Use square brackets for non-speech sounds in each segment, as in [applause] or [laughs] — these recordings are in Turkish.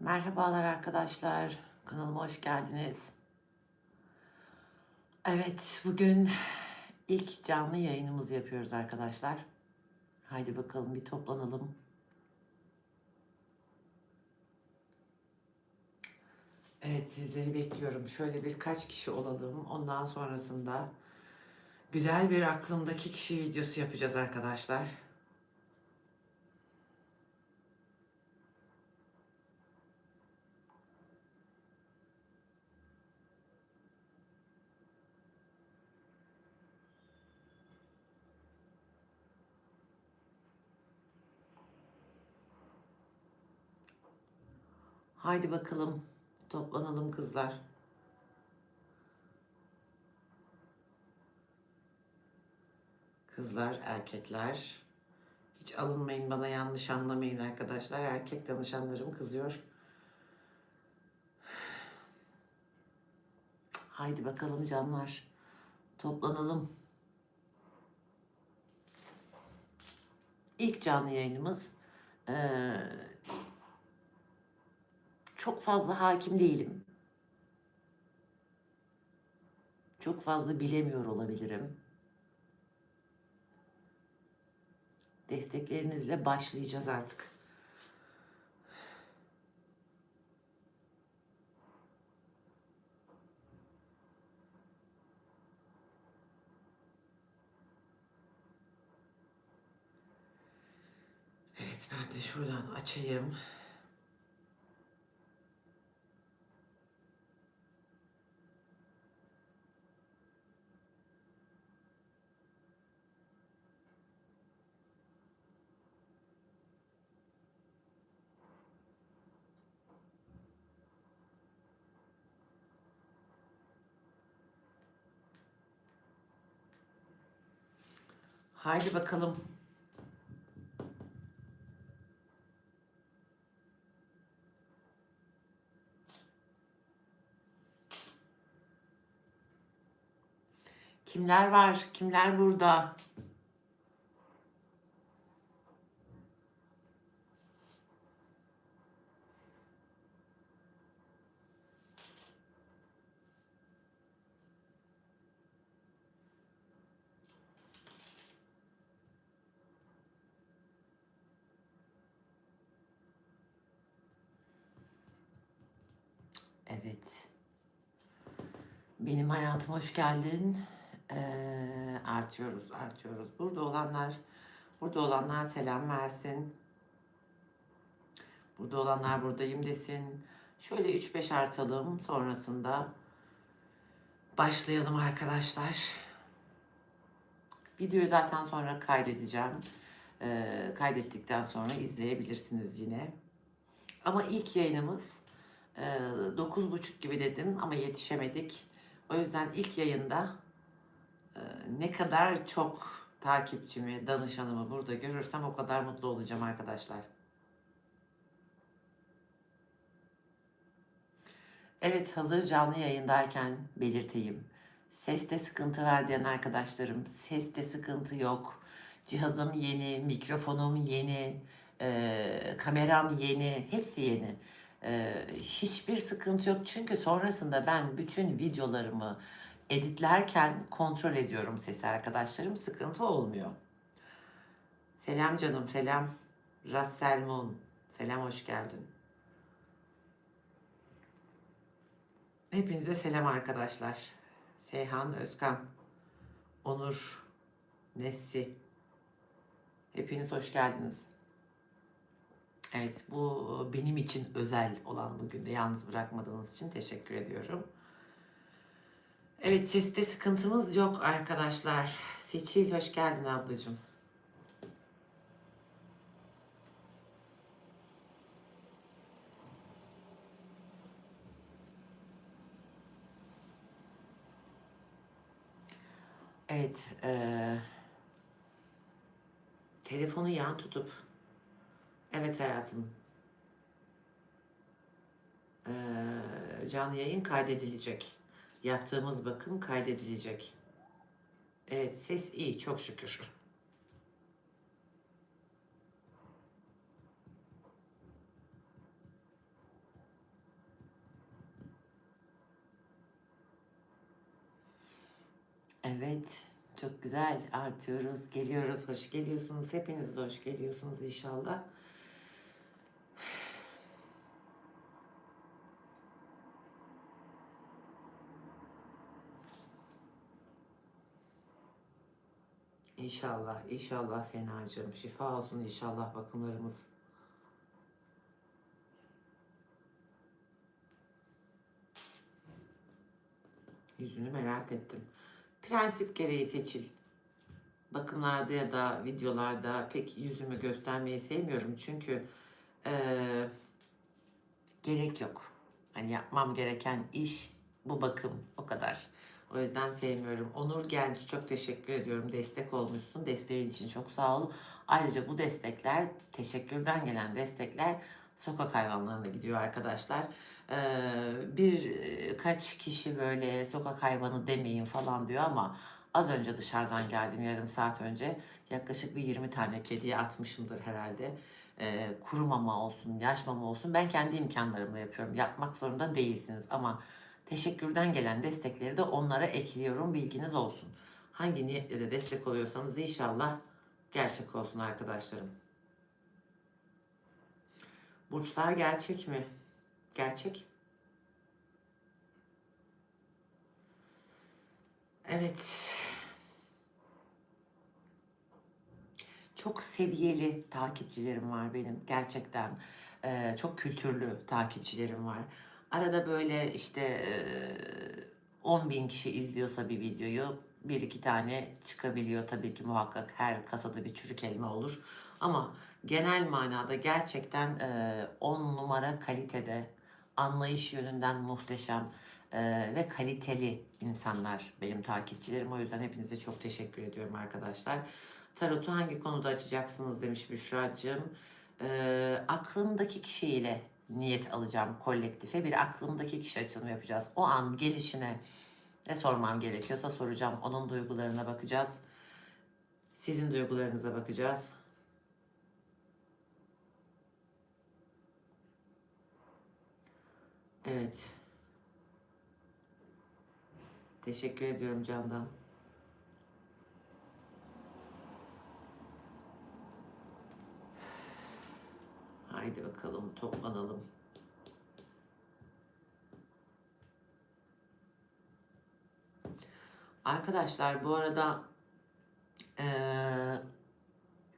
Merhabalar arkadaşlar. Kanalıma hoş geldiniz. Evet, bugün ilk canlı yayınımızı yapıyoruz arkadaşlar. Haydi bakalım bir toplanalım. Evet, sizleri bekliyorum. Şöyle birkaç kişi olalım. Ondan sonrasında güzel bir aklımdaki kişi videosu yapacağız arkadaşlar. Haydi bakalım toplanalım kızlar. Kızlar, erkekler. Hiç alınmayın bana yanlış anlamayın arkadaşlar. Erkek danışanlarım kızıyor. Haydi bakalım canlar. Toplanalım. İlk canlı yayınımız. Ee, çok fazla hakim değilim. Çok fazla bilemiyor olabilirim. Desteklerinizle başlayacağız artık. Evet ben de şuradan açayım. Haydi bakalım. Kimler var? Kimler burada? Evet. Benim hayatıma hoş geldin. Ee, artıyoruz, artıyoruz. Burada olanlar, burada olanlar selam versin. Burada olanlar buradayım desin. Şöyle 3-5 artalım. Sonrasında başlayalım arkadaşlar. Videoyu zaten sonra kaydedeceğim. Ee, kaydettikten sonra izleyebilirsiniz yine. Ama ilk yayınımız 9.30 gibi dedim ama yetişemedik. O yüzden ilk yayında e, ne kadar çok takipçimi, danışanımı burada görürsem o kadar mutlu olacağım arkadaşlar. Evet hazır canlı yayındayken belirteyim. Seste sıkıntı var diyen arkadaşlarım seste sıkıntı yok. Cihazım yeni, mikrofonum yeni, e, kameram yeni, hepsi yeni. E, hiçbir sıkıntı yok çünkü sonrasında ben bütün videolarımı editlerken kontrol ediyorum sesi arkadaşlarım. Sıkıntı olmuyor. Selam canım, selam. Rassel Moon, selam hoş geldin. Hepinize selam arkadaşlar. Seyhan Özkan, Onur, Nessi. Hepiniz hoş geldiniz. Evet bu benim için özel olan bugün de yalnız bırakmadığınız için teşekkür ediyorum. Evet seste sıkıntımız yok arkadaşlar. Seçil hoş geldin ablacığım. Evet, eee, telefonu yan tutup, Evet hayatım. Ee, canlı yayın kaydedilecek. Yaptığımız bakım kaydedilecek. Evet ses iyi çok şükür. Evet, çok güzel artıyoruz, geliyoruz, hoş geliyorsunuz. Hepiniz de hoş geliyorsunuz inşallah. İnşallah, inşallah Senacığım. Şifa olsun inşallah bakımlarımız. Yüzünü merak ettim. Prensip gereği seçil. Bakımlarda ya da videolarda pek yüzümü göstermeyi sevmiyorum. Çünkü eee, gerek yok. Hani yapmam gereken iş bu bakım o kadar. O yüzden sevmiyorum. Onur Genç çok teşekkür ediyorum. Destek olmuşsun. Desteğin için çok sağ ol. Ayrıca bu destekler, teşekkürden gelen destekler sokak hayvanlarına gidiyor arkadaşlar. Ee, birkaç kişi böyle sokak hayvanı demeyin falan diyor ama az önce dışarıdan geldim yarım saat önce. Yaklaşık bir 20 tane kediye atmışımdır herhalde. Ee, kuru mama olsun, yaş mama olsun. Ben kendi imkanlarımla yapıyorum. Yapmak zorunda değilsiniz ama teşekkürden gelen destekleri de onlara ekliyorum. Bilginiz olsun. Hangi niyetle de destek oluyorsanız inşallah gerçek olsun arkadaşlarım. Burçlar gerçek mi? Gerçek. Evet. Çok seviyeli takipçilerim var benim gerçekten. Ee, çok kültürlü takipçilerim var. Arada böyle işte e, 10 bin kişi izliyorsa bir videoyu bir iki tane çıkabiliyor tabii ki muhakkak her kasada bir çürük elma olur. Ama genel manada gerçekten e, 10 numara kalitede anlayış yönünden muhteşem ve kaliteli insanlar benim takipçilerim. O yüzden hepinize çok teşekkür ediyorum arkadaşlar. Tarot'u hangi konuda açacaksınız demiş Büşra'cığım. E, aklındaki kişiyle niyet alacağım kolektife. Bir aklımdaki kişi açılımı yapacağız. O an gelişine ne sormam gerekiyorsa soracağım. Onun duygularına bakacağız. Sizin duygularınıza bakacağız. Evet. Teşekkür ediyorum Candan. Haydi bakalım toplanalım. Arkadaşlar bu arada eee,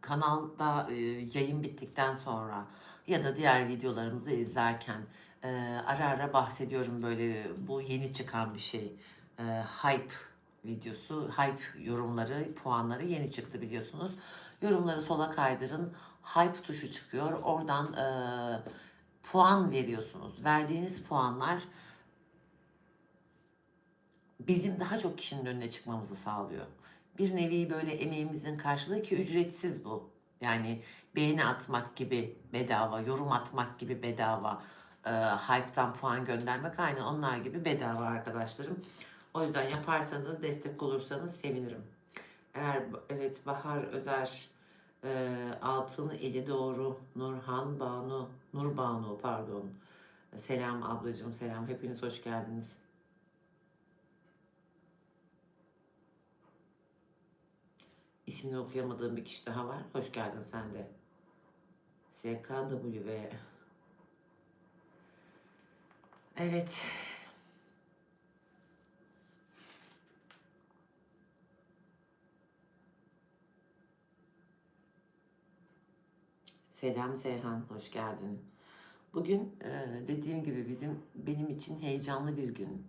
kanalda eee, yayın bittikten sonra ya da diğer videolarımızı izlerken eee, ara ara bahsediyorum böyle bu yeni çıkan bir şey. Eee, hype videosu, hype yorumları, puanları yeni çıktı biliyorsunuz. Yorumları sola kaydırın. Hype tuşu çıkıyor. Oradan eee, puan veriyorsunuz. Verdiğiniz puanlar bizim daha çok kişinin önüne çıkmamızı sağlıyor. Bir nevi böyle emeğimizin karşılığı ki ücretsiz bu. Yani beğeni atmak gibi bedava, yorum atmak gibi bedava, e, hype'tan puan göndermek aynı onlar gibi bedava arkadaşlarım. O yüzden yaparsanız, destek olursanız sevinirim. Eğer evet Bahar Özer, e, Altın Eli Doğru, Nurhan Banu, Nur Banu pardon. Selam ablacığım, selam. Hepiniz hoş geldiniz. İsmini okuyamadığım bir kişi daha var. Hoş geldin sen de. SKW. Evet. Selam Seyhan, hoş geldin. Bugün e, dediğim gibi bizim benim için heyecanlı bir gün.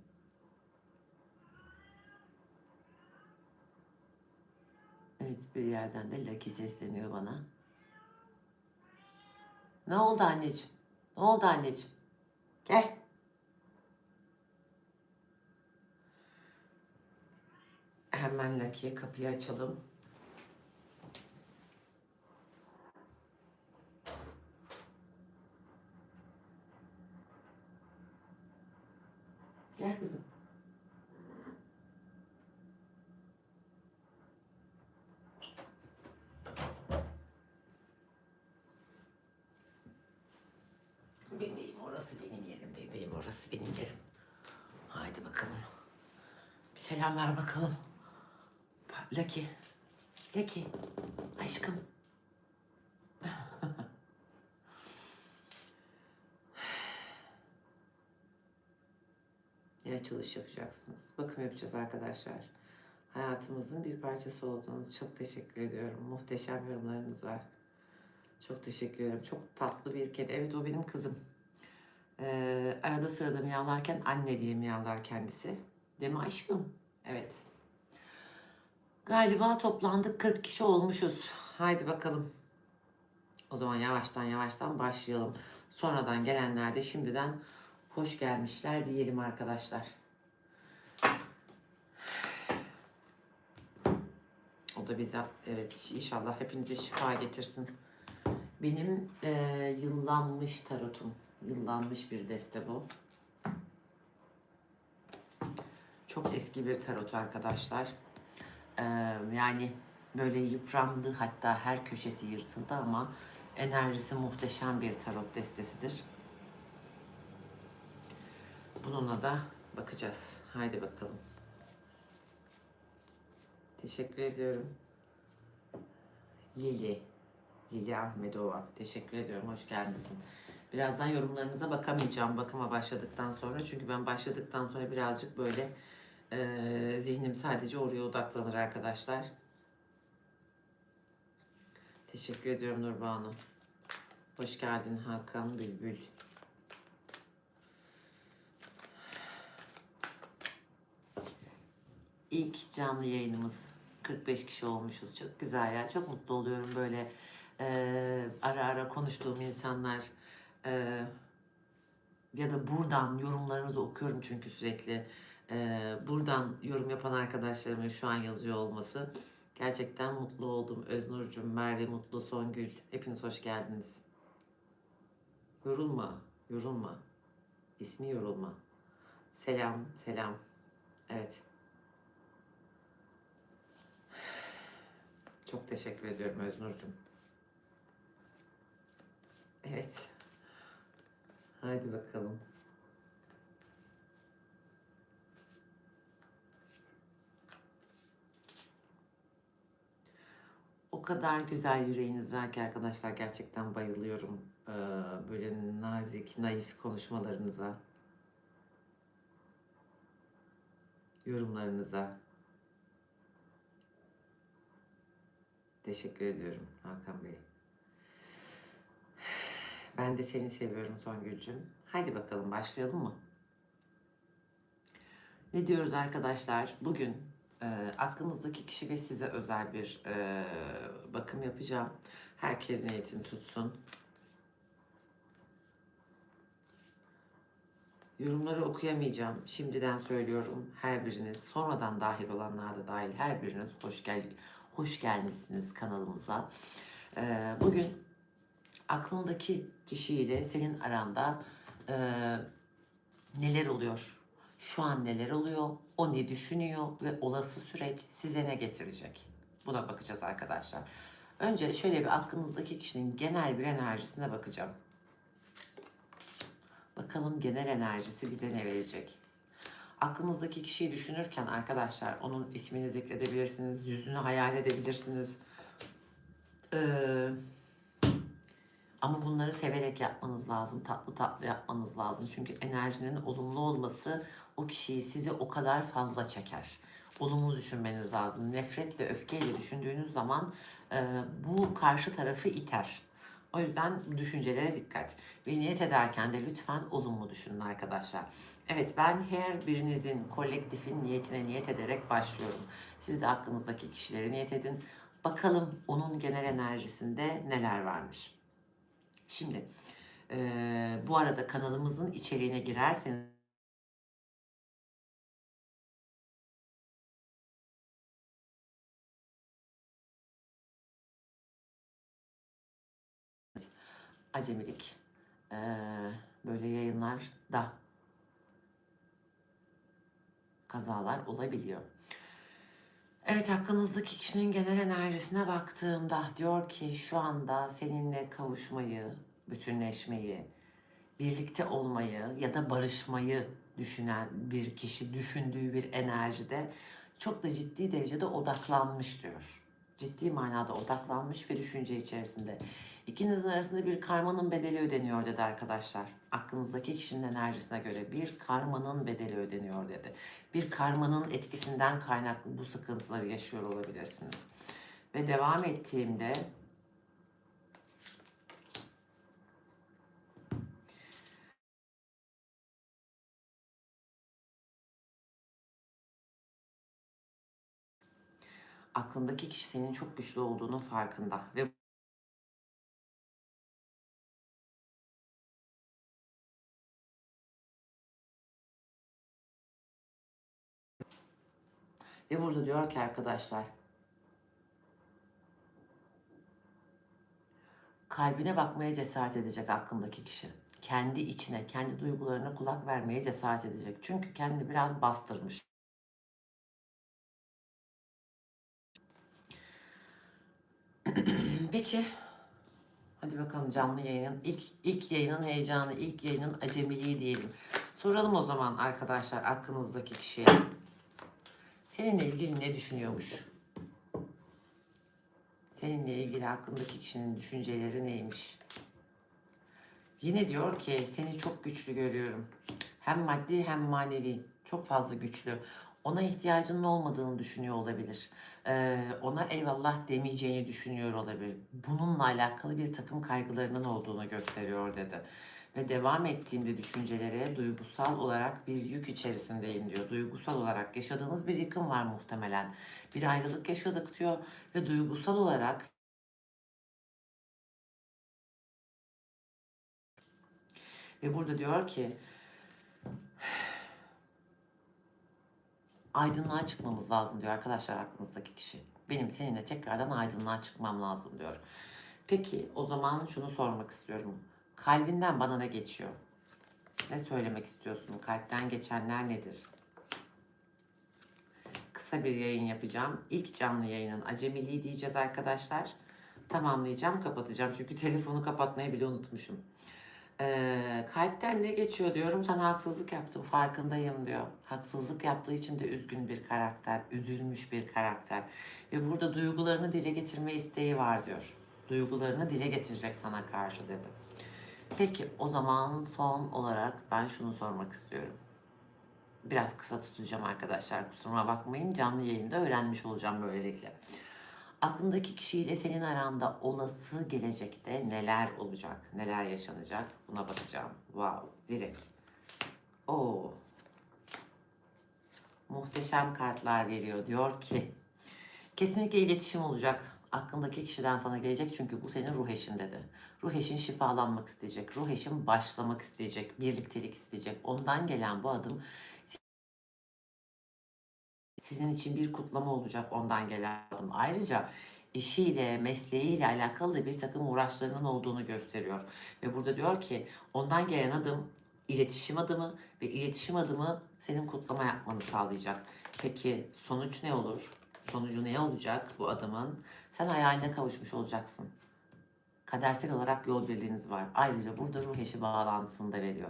Evet bir yerden de Lucky sesleniyor bana. Ne oldu anneciğim? Ne oldu anneciğim? Gel. Hemen Lucky'ye kapıyı açalım. Gel kızım. Bebeğim orası benim yerim. Bebeğim orası benim yerim. Haydi bakalım. Bir selam ver bakalım. Lucky. Lucky. Aşkım. Ne açılış yapacaksınız? Bakım yapacağız arkadaşlar. Hayatımızın bir parçası oldunuz. Çok teşekkür ediyorum. Muhteşem yorumlarınız var. Çok teşekkür ederim. Çok tatlı bir kedi. Evet o benim kızım. Ee, arada sırada miyavlarken anne diye miyavlar kendisi. Değil mi aşkım? Evet. Galiba toplandık 40 kişi olmuşuz. Haydi bakalım. O zaman yavaştan yavaştan başlayalım. Sonradan gelenler de şimdiden hoş gelmişler diyelim arkadaşlar. O da bize evet inşallah hepinize şifa getirsin. Benim eee, yıllanmış tarotum. Yıllanmış bir deste bu. Çok eski bir tarot arkadaşlar. Eee, yani böyle yıprandı hatta her köşesi yırtıldı ama enerjisi muhteşem bir tarot destesidir. Bununla da bakacağız. Haydi bakalım. Teşekkür ediyorum. Lili. Lili Ahmedova. Teşekkür ediyorum. Hoş gelmişsin. Birazdan yorumlarınıza bakamayacağım bakıma başladıktan sonra. Çünkü ben başladıktan sonra birazcık böyle eee, zihnim sadece oraya odaklanır arkadaşlar. Teşekkür ediyorum Nurbanu. Hoş geldin Hakan Bülbül. İlk canlı yayınımız. 45 kişi olmuşuz. Çok güzel ya. Çok mutlu oluyorum böyle eee, ara ara konuştuğum insanlar eee, ya da buradan yorumlarınızı okuyorum çünkü sürekli eee, buradan yorum yapan arkadaşlarımın şu an yazıyor olması gerçekten mutlu oldum. Öznur'cum, Merve Mutlu, Songül hepiniz hoş geldiniz. Yorulma, yorulma. İsmi yorulma. Selam, selam. Evet. Çok teşekkür ediyorum Öznur'cum. Evet. Haydi bakalım. O kadar güzel yüreğiniz var ki arkadaşlar gerçekten bayılıyorum. Böyle nazik, naif konuşmalarınıza, yorumlarınıza. Teşekkür ediyorum Hakan Bey. Ben de seni seviyorum Songül'cüm. Haydi bakalım başlayalım mı? Ne diyoruz arkadaşlar? Bugün e, aklınızdaki kişi ve size özel bir e, bakım yapacağım. Herkes niyetini tutsun. Yorumları okuyamayacağım. Şimdiden söylüyorum. Her biriniz, sonradan dahil olanlar da dahil her biriniz hoş gel hoş gelmişsiniz kanalımıza. E, bugün aklındaki kişiyle senin aranda e, neler oluyor? Şu an neler oluyor? O ne düşünüyor ve olası süreç size ne getirecek? Buna bakacağız arkadaşlar. Önce şöyle bir aklınızdaki kişinin genel bir enerjisine bakacağım. Bakalım genel enerjisi bize ne verecek? Aklınızdaki kişiyi düşünürken arkadaşlar onun ismini zikredebilirsiniz, yüzünü hayal edebilirsiniz. Ee, ama bunları severek yapmanız lazım. Tatlı tatlı yapmanız lazım. Çünkü enerjinin olumlu olması o kişiyi size o kadar fazla çeker. Olumlu düşünmeniz lazım. Nefretle, öfkeyle düşündüğünüz zaman e, bu karşı tarafı iter. O yüzden düşüncelere dikkat. Ve niyet ederken de lütfen olumlu düşünün arkadaşlar. Evet ben her birinizin kolektifin niyetine niyet ederek başlıyorum. Siz de aklınızdaki kişileri niyet edin. Bakalım onun genel enerjisinde neler varmış. Şimdi eee, bu arada kanalımızın içeriğine girerseniz acemilik eee, böyle yayınlarda kazalar olabiliyor. Evet hakkınızdaki kişinin genel enerjisine baktığımda diyor ki şu anda seninle kavuşmayı, bütünleşmeyi, birlikte olmayı ya da barışmayı düşünen bir kişi düşündüğü bir enerjide çok da ciddi derecede odaklanmış diyor. Ciddi manada odaklanmış ve düşünce içerisinde. İkinizin arasında bir karmanın bedeli ödeniyor dedi arkadaşlar. Aklınızdaki kişinin enerjisine göre bir karmanın bedeli ödeniyor dedi. Bir karmanın etkisinden kaynaklı bu sıkıntıları yaşıyor olabilirsiniz. Ve devam ettiğimde aklındaki kişi senin çok güçlü olduğunun farkında ve ve burada diyor ki arkadaşlar kalbine bakmaya cesaret edecek aklındaki kişi. Kendi içine, kendi duygularına kulak vermeye cesaret edecek. Çünkü kendi biraz bastırmış. [clears throat] Peki. Hadi bakalım canlı yayının ilk ilk yayının heyecanı, ilk yayının acemiliği diyelim. Soralım o zaman arkadaşlar aklınızdaki kişiye. Seninle ilgili ne düşünüyormuş? Seninle ilgili aklındaki kişinin düşünceleri neymiş? Yine diyor ki seni çok güçlü görüyorum. Hem maddi hem manevi. Çok fazla güçlü. Ona ihtiyacının olmadığını düşünüyor olabilir. Ona eyvallah demeyeceğini düşünüyor olabilir. Bununla alakalı bir takım kaygılarının olduğunu gösteriyor dedi. Ve devam ettiğimde düşüncelere duygusal olarak bir yük içerisindeyim diyor. Duygusal olarak yaşadığınız bir yıkım var muhtemelen. Bir ayrılık yaşadık diyor ve duygusal olarak ve burada diyor ki aydınlığa çıkmamız lazım diyor arkadaşlar aklınızdaki kişi. Benim seninle tekrardan aydınlığa çıkmam lazım diyor. Peki o zaman şunu sormak istiyorum. Kalbinden bana ne geçiyor? Ne söylemek istiyorsun? Kalpten geçenler nedir? Kısa bir yayın yapacağım. İlk canlı yayının acemiliği diyeceğiz arkadaşlar. Tamamlayacağım, kapatacağım. Çünkü [laughs] telefonu kapatmayı bile unutmuşum. Ee, kalpten ne geçiyor diyorum sana haksızlık yaptım farkındayım diyor. Haksızlık yaptığı için de üzgün bir karakter, üzülmüş bir karakter. Ve burada duygularını dile getirme isteği var diyor. Duygularını dile getirecek sana karşı dedi. Peki o zaman son olarak ben şunu sormak istiyorum. Biraz kısa tutacağım arkadaşlar kusuruma bakmayın. Canlı yayında öğrenmiş olacağım böylelikle. Aklındaki kişiyle senin aranda olası gelecekte neler olacak, neler yaşanacak buna bakacağım. Wow, direkt. Oo. Muhteşem kartlar veriyor. Diyor ki kesinlikle iletişim olacak. Aklındaki kişiden sana gelecek çünkü bu senin ruh eşin dedi. Ruh eşin şifalanmak isteyecek. Ruh eşin başlamak isteyecek. Birliktelik isteyecek. Ondan gelen bu adım sizin için bir kutlama olacak ondan gelen adım. Ayrıca işiyle, mesleğiyle alakalı da bir takım uğraşlarının olduğunu gösteriyor. Ve burada diyor ki ondan gelen adım iletişim adımı ve iletişim adımı senin kutlama yapmanı sağlayacak. Peki sonuç ne olur? Sonucu ne olacak bu adımın? Sen hayaline kavuşmuş olacaksın. Kadersel olarak yol birliğiniz var. Ayrıca burada ruh eşi bağlantısını da veriyor.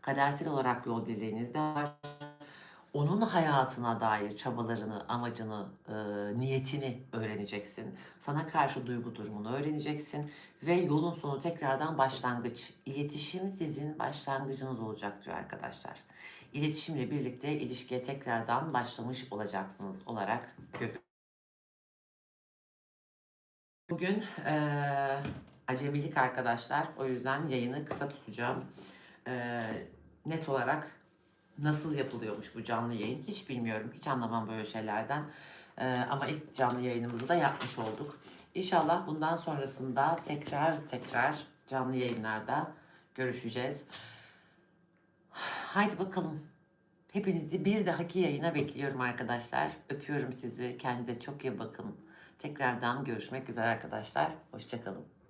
Kadersel olarak yol birliğiniz de var onun hayatına dair çabalarını, amacını, e, niyetini öğreneceksin. Sana karşı duygu durumunu öğreneceksin ve yolun sonu tekrardan başlangıç. İletişim sizin başlangıcınız olacak diyor arkadaşlar. İletişimle birlikte ilişkiye tekrardan başlamış olacaksınız olarak gözüküyor. Bugün e, acemilik arkadaşlar. O yüzden yayını kısa tutacağım. E, net olarak nasıl yapılıyormuş bu canlı yayın hiç bilmiyorum. Hiç anlamam böyle şeylerden. Ee, ama ilk canlı yayınımızı da yapmış olduk. İnşallah bundan sonrasında tekrar tekrar canlı yayınlarda görüşeceğiz. Haydi bakalım. Hepinizi bir dahaki yayına bekliyorum arkadaşlar. Öpüyorum sizi. Kendinize çok iyi bakın. Tekrardan görüşmek üzere arkadaşlar. Hoşçakalın.